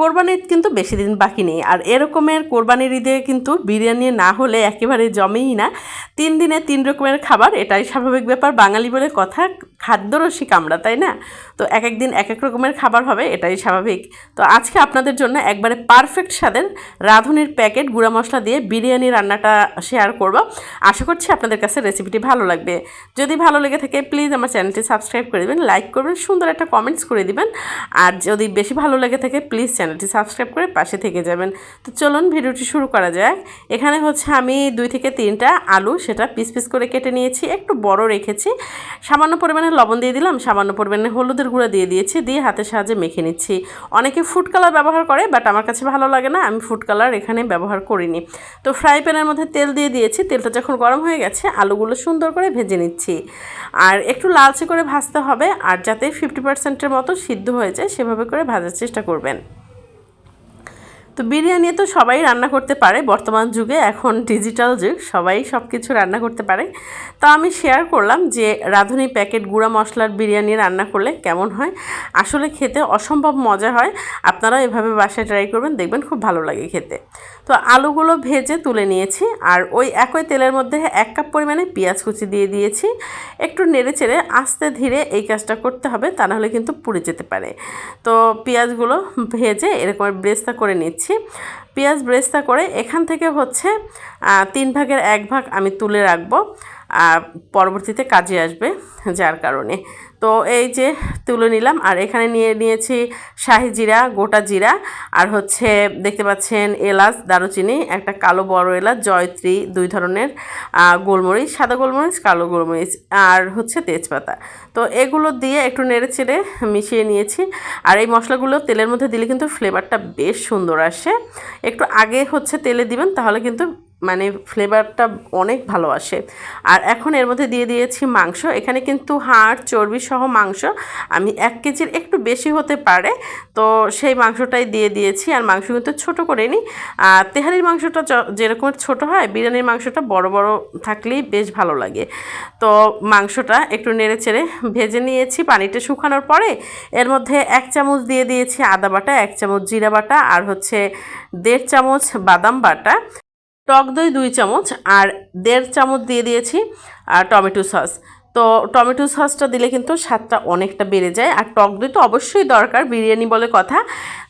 কোরবানির কিন্তু বেশি দিন বাকি নেই। আর এরকমের কোরবানির ঈদে কিন্তু বিরিয়ানি না হলে একেবারে জমেই না। তিন দিনে তিন রকমের খাবার, এটাই স্বাভাবিক ব্যাপার। বাঙালি বলে কথা খাদ্যরসিক আমরা তাই না? তো এক এক দিন এক এক রকমের খাবার হবে, এটাই স্বাভাবিক। তো আজকে আপনাদের জন্য একবারে পারফেক্ট স্বাদের রাঁধুনির প্যাকেট, গুঁড়া মশলা দিয়ে বিরিয়ানি রান্নাটা শেয়ার করব। আশা করছি আপনাদের কাছে রেসিপিটি ভালো লাগবে। যদি ভালো লেগে থাকে প্লিজ আমার চ্যানেলটি সাবস্ক্রাইব করে দেবেন লাইক করবেন, সুন্দর একটা কমেন্টস করে দিবেন। আর যদি বেশি ভালো লেগে থাকে প্লিজ চ্যানেলটি সাবস্ক্রাইব করে পাশে থেকে যাবেন। তো চলুন ভিডিওটি শুরু করা যাক। এখানে হচ্ছে আমি দুই থেকে তিনটা আলু সেটা পিস পিস করে কেটে নিয়েছি, একটু বড় রেখেছি। সামান্য পরিমাণে লবণ দিয়ে দিলাম, সামান্য পরিমাণে হলুদের গুঁড়া দিয়ে দিয়েছি, দিয়ে হাতের সাহায্যে মেখে নিচ্ছি। অনেকে ফুড কালার ব্যবহার করে বাট আমার কাছে ভালো লাগে না, আমি ফুড কালার এখানে ব্যবহার করিনি। তো ফ্রাই প্যানের মধ্যে তেল দিয়ে দিয়েছি, তেলটা যখন গরম হয়ে গেছে, আলুগুলো সুন্দর করে ভেজে নিচ্ছি। আর একটু লালচে করে ভাজতে হবে, আর যাতে ফিফটি পার্সেন্টের মতো সিদ্ধ হয়ে যায়, সেভাবে করে ভাজার চেষ্টা করবেন। তো বিরিয়ানি তো সবাই রান্না করতে পারে, বর্তমান যুগে এখন ডিজিটাল যুগ, সবাই সব কিছু রান্না করতে পারে। তো আমি শেয়ার করলাম যে রাঁধুনি প্যাকেট গুঁড়া মশলার বিরিয়ানি রান্না করলে কেমন হয়। আসলে খেতে অসম্ভব মজা হয় আপনারা এভাবে বাসায় ট্রাই করবেন, দেখবেন খুব ভালো লাগে খেতে। তো আলুগুলো ভেজে তুলে নিয়েছি, আর ওই একই তেলের মধ্যে এক কাপ পরিমাণে পেঁয়াজ কুচি দিয়ে দিয়েছি। একটু নেড়ে চেড়ে আস্তে ধীরে এই কাজটা করতে হবে, তা নাহলে কিন্তু পুড়ে যেতে পারে। তো পেঁয়াজগুলো ভেজে এরকম ব্রেস্তা করে নিচ্ছি। পেঁয়াজ ব্রেস্তা করে এখান থেকে হচ্ছে তিন ভাগের এক ভাগ আমি তুলে রাখব। পরবর্তীতে কাজে আসবে যার কারণে। তো এই যে তুলে নিলাম, আর এখানে নিয়ে নিয়েছি শাহি জিরা, গোটা জিরা, আর হচ্ছে দেখতে পাচ্ছেন এলাচ, দারুচিনি, একটা কালো বড় এলাচ, জয়ত্রী, দুই ধরনের গোলমরিচ, সাদা গোলমরিচ, কালো গোলমরিচ, আর হচ্ছে তেজপাতা। তো এগুলো দিয়ে একটু নেড়ে চেড়ে মিশিয়ে নিয়েছি, আর এই মশলাগুলো তেলের মধ্যে দিলে কিন্তু ফ্লেভারটা বেশ সুন্দর আসে। একটু আগে হচ্ছে তেলে দিবেন, তাহলে কিন্তু মানে ফ্লেভারটা অনেক ভালো আসে। আর এখন এর মধ্যে দিয়ে দিয়েছি মাংস। এখানে কিন্তু হাড়, চর্বি সহ মাংস আমি এক কেজির একটু বেশি হতে পারে। তো সেই মাংসটাই দিয়ে দিয়েছি। আর মাংস কিন্তু ছোটো করে নিই আর তেহারির মাংসটা যেরকম ছোট হয়, বিরিয়ানির মাংসটা বড় বড় থাকলেই বেশ ভালো লাগে। তো মাংসটা একটু নেড়ে চেড়ে ভেজে নিয়েছি পানিটা শুকানোর পরে। এর মধ্যে এক চামচ দিয়ে দিয়েছি আদা বাটা, এক চামচ জিরা বাটা, আর হচ্ছে দেড় চামচ বাদাম বাটা। টক দই দুই চামচ আর দেড় চামচ দিয়ে দিয়েছি আর টমেটো সস। তো টমেটো সসটা দিলে কিন্তু স্বাদটা অনেকটা বেড়ে যায়। আর টক দই তো অবশ্যই দরকার, বিরিয়ানি বলে কথা।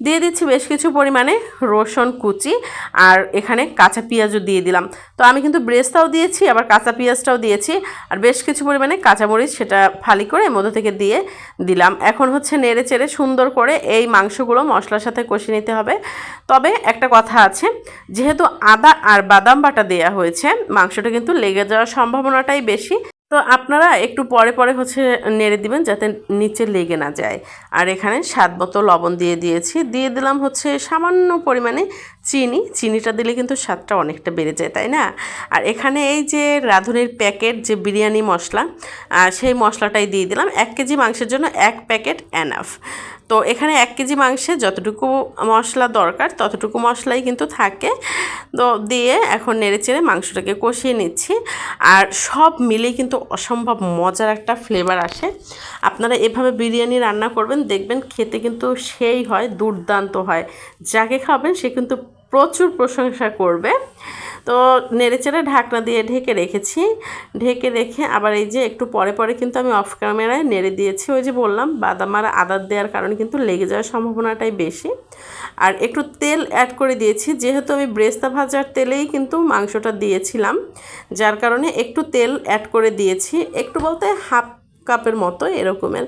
দিয়ে দিচ্ছি বেশ কিছু পরিমাণে রসুন কুচি আর এখানে কাঁচা পেঁয়াজও দিয়ে দিলাম। তো আমি কিন্তু ব্রেস্তাও দিয়েছি, আবার কাঁচা পেঁয়াজটাও দিয়েছি। আর বেশ কিছু পরিমাণে কাঁচামরিচ সেটা ফালি করে মধ্যে থেকে দিয়ে দিলাম। এখন হচ্ছে নেড়ে চেড়ে সুন্দর করে এই মাংসগুলো মশলার সাথে কষিয়ে নিতে হবে। তবে একটা কথা আছে, যেহেতু আদা আর বাদাম বাটা দেওয়া হয়েছে, মাংসটা কিন্তু লেগে যাওয়ার সম্ভাবনাটাই বেশি। তো আপনারা একটু পরে পরে হচ্ছে নেড়ে দিবেন যাতে নিচে লেগে না যায়। আর এখানে স্বাদ মতো লবণ দিয়ে দিয়েছি। দিয়ে দিলাম হচ্ছে সামান্য পরিমাণে চিনি। চিনিটা দিলে কিন্তু স্বাদটা অনেকটা বেড়ে যায়, তাই না? আর এখানে এই যে রাঁধুনির প্যাকেট যে বিরিয়ানি মশলা সেই মশলাটাই দিয়ে দিলাম। এক কেজি মাংসের জন্য এক প্যাকেট অ্যানাফ তো এখানে এক কেজি মাংসে যতটুকু মশলা দরকার ততটুকু মশলাই কিন্তু থাকে। তো দিয়ে এখন নেড়ে চেড়ে মাংসটাকে কষিয়ে নিচ্ছি। আর সব মিলেই কিন্তু অসম্ভব মজার একটা ফ্লেভার আসে। আপনারা এভাবে বিরিয়ানি রান্না করবেন, দেখবেন খেতে কিন্তু সেই হয়, দুর্দান্ত হয়। যাকে খাবেন সে কিন্তু প্রচুর প্রশংসা করবে। তো নেড়েচেড়ে ঢাকনা দিয়ে ঢেকে রেখেছি। ঢেকে রেখে আবার এই যে একটু পরে পরে কিন্তু আমি অফ ক্যামেরায় নেড়ে দিয়েছি। ওই যে বললাম, বাদাম আর আদার দেওয়ার কারণে কিন্তু লেগে যাওয়ার সম্ভাবনাটাই বেশি। আর একটু তেল অ্যাড করে দিয়েছি, যেহেতু আমি ব্রেস্তা ভাজার তেলেই কিন্তু মাংসটা দিয়েছিলাম, যার কারণে একটু তেল অ্যাড করে দিয়েছি। একটু বলতে হাফ কাপের মতো এরকমের।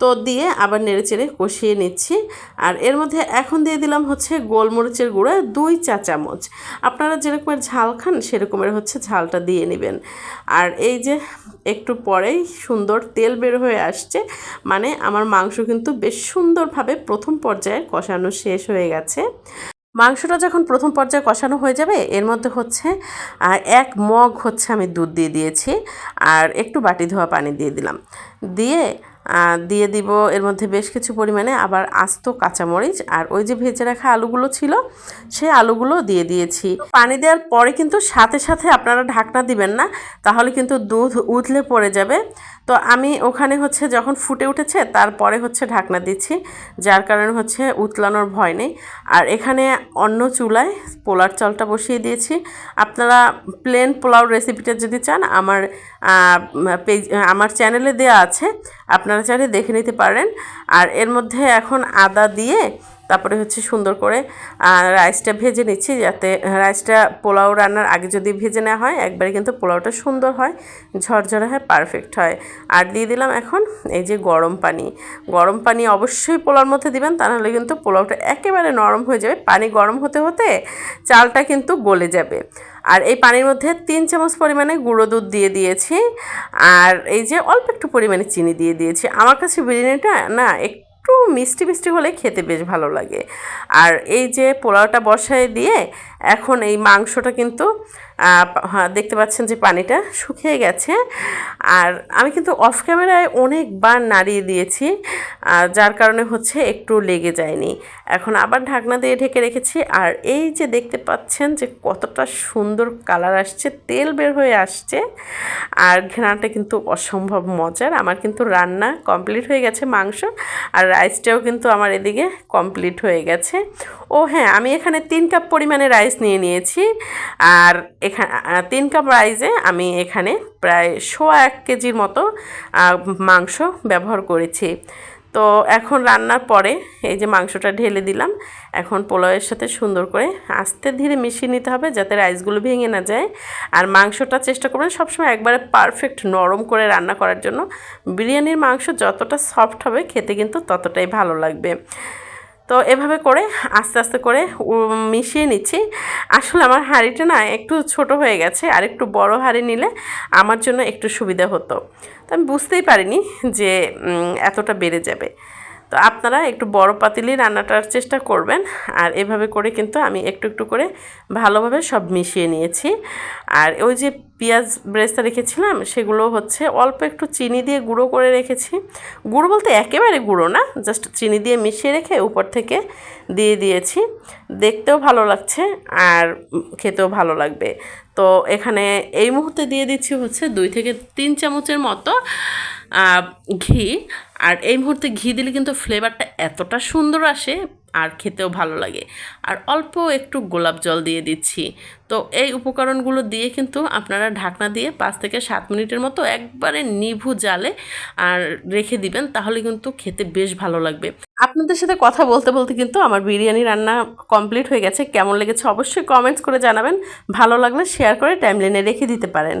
তো দিয়ে আবার নেড়ে চেড়ে কষিয়ে নিচ্ছি। আর এর মধ্যে এখন দিয়ে দিলাম হচ্ছে গোলমরিচের গুঁড়া, দুই চা চামচ। আপনারা যেরকমের ঝাল খান, সেরকমের হচ্ছে ঝালটা দিয়ে নেবেন। আর এই যে একটু পরেই সুন্দর তেল বের হয়ে আসছে মানে আমার মাংস কিন্তু বেশ সুন্দরভাবে প্রথম পর্যায়ে কষানো শেষ হয়ে গেছে। মাংসটা যখন প্রথম পর্যায়ে কষানো হয়ে যাবে, এর মধ্যে হচ্ছে এক মগ হচ্ছে আমি দুধ দিয়ে দিয়েছি, আর একটু বাটি ধোয়া পানি দিয়ে দিলাম। দিয়ে দিয়ে দিব এর মধ্যে বেশ কিছু পরিমাণে আবার আস্ত কাঁচামরিচ, আর ওই যে ভেজে রাখা আলুগুলো ছিল সেই আলুগুলো দিয়ে দিয়েছি। পানি দেওয়ার পরে কিন্তু সাথে সাথে আপনারা ঢাকনা দিবেন না, তাহলে কিন্তু দুধ উতলে পড়ে যাবে। তো আমি ওখানে হচ্ছে যখন ফুটে উঠেছে, তারপরে হচ্ছে ঢাকনা দিচ্ছি, যার কারণে হচ্ছে উতলানোর ভয় নেই। আর এখানে অন্য চুলায় পোলার চালটা বসিয়ে দিয়েছি। আপনারা প্লেন পোলাও রেসিপিটা যদি চান, আমার পেজ আমার চ্যানেলে দেওয়া আছে, আপনারা চাইলে দেখে নিতে পারেন। আর এর মধ্যে এখন আদা দিয়ে তারপরে হচ্ছে সুন্দর করে রাইসটা ভেজে নিচ্ছি যাতে রাইসটা পোলাও রান্নার আগে যদি ভেজে নেওয়া হয়, একবারে কিন্তু পোলাওটা সুন্দর হয়, ঝরঝরে হয় পারফেক্ট হয়। আর দিয়ে দিলাম এখন এই যে গরম পানি। গরম পানি অবশ্যই পোলাওর মধ্যে দিবেন, তা নাহলে কিন্তু পোলাওটা একেবারে নরম হয়ে যাবে। পানি গরম হতে হতে চালটা কিন্তু গলে যাবে। আর এই পানির মধ্যে তিন চামচ পরিমাণে গুঁড়ো দুধ দিয়ে দিয়েছি, আর এই যে অল্প একটু পরিমাণে চিনি দিয়ে দিয়েছি। আমার কাছে বিরিয়ানিটা না একটু মিষ্টি মিষ্টি হলে খেতে বেশ ভালো লাগে। আর এই যে পোলাওটা বসায় দিয়ে এখন এই মাংসটা কিন্তু দেখতে পাচ্ছেন যে পানিটা শুকিয়ে গেছে। আর আমি কিন্তু অফ ক্যামেরায় অনেকবার নাড়িয়ে দিয়েছি যার কারণে হচ্ছে একটু লেগে যায়নি। এখন আবার ঢাকনা দিয়ে ঢেকে রেখেছি, আর এই যে দেখতে পাচ্ছেন যে কতটা সুন্দর কালার আসছে, তেল বের হয়ে আসছে। আর ঘেরাটা কিন্তু অসম্ভব মজার, আমার কিন্তু রান্না কমপ্লিট হয়ে গেছে মাংস, আর রাইসটাও কিন্তু আমার এদিকে কমপ্লিট হয়ে গেছে। ও হ্যাঁ আমি এখানে তিন কাপ পরিমাণে রাইস নিয়ে নিয়েছি। আর এখানে তিন কাপ রাইসে আমি এখানে প্রায় সোয়া এক কেজির মতো মাংস ব্যবহার করেছি। তো এখন রান্নার পরে এই যে মাংসটা ঢেলে দিলাম, এখন পোলাওয়ের সাথে সুন্দর করে আস্তে ধীরে মিশিয়ে নিতে হবে যাতে রাইসগুলো ভেঙে না যায়। আর মাংসটা চেষ্টা করবেন সবসময় একবারে পারফেক্ট নরম করে রান্না করার জন্য। বিরিয়ানির মাংস যতটা সফট হবে খেতে কিন্তু ততটাই ভালো লাগবে। তো এভাবে করে আস্তে আস্তে করে মিশিয়ে নিচ্ছি। আসলে আমার হাঁড়িটা না একটু ছোট হয়ে গেছে, আর একটু বড় হাঁড়ি নিলে আমার জন্য একটু সুবিধা হতো। তো আমি বুঝতেই পারিনি যে এতটা বেড়ে যাবে। তো আপনারা একটু বড় পাতিলি রান্নাটার চেষ্টা করবেন। আর এভাবে করে কিন্তু আমি একটু একটু করে ভালোভাবে সব মিশিয়ে নিয়েছি। আর ওই যে পেঁয়াজ ব্রেস্তা রেখেছিলাম, সেগুলো হচ্ছে অল্প একটু চিনি দিয়ে গুঁড়ো করে রেখেছি। গুঁড়ো বলতে একেবারে গুঁড়ো না, জাস্ট চিনি দিয়ে মিশিয়ে রেখে উপর থেকে দিয়ে দিয়েছি। দেখতেও ভালো লাগছে আর খেতেও ভালো লাগবে। তো এখানে এই মুহূর্তে দিয়ে দিচ্ছি হচ্ছে দুই থেকে তিন চামচের মতো ঘি। আর এই মুহূর্তে ঘি দিলে কিন্তু ফ্লেভারটা এতটা সুন্দর আসে, আর খেতেও ভালো লাগে। আর অল্প একটু গোলাপ জল দিয়ে দিচ্ছি। তো এই উপকরণগুলো দিয়ে কিন্তু আপনারা ঢাকনা দিয়ে পাঁচ থেকে সাত মিনিটের মতো একবারে নিভু জালে, আর রেখে দিবেন, তাহলে কিন্তু খেতে বেশ ভালো লাগবে। আপনাদের সাথে কথা বলতে বলতে কিন্তু আমার বিরিয়ানি রান্না কমপ্লিট হয়ে গেছে। কেমন লেগেছে অবশ্যই কমেন্টস করে জানাবেন। ভালো লাগলে শেয়ার করে টাইমলাইনে রেখে দিতে পারেন।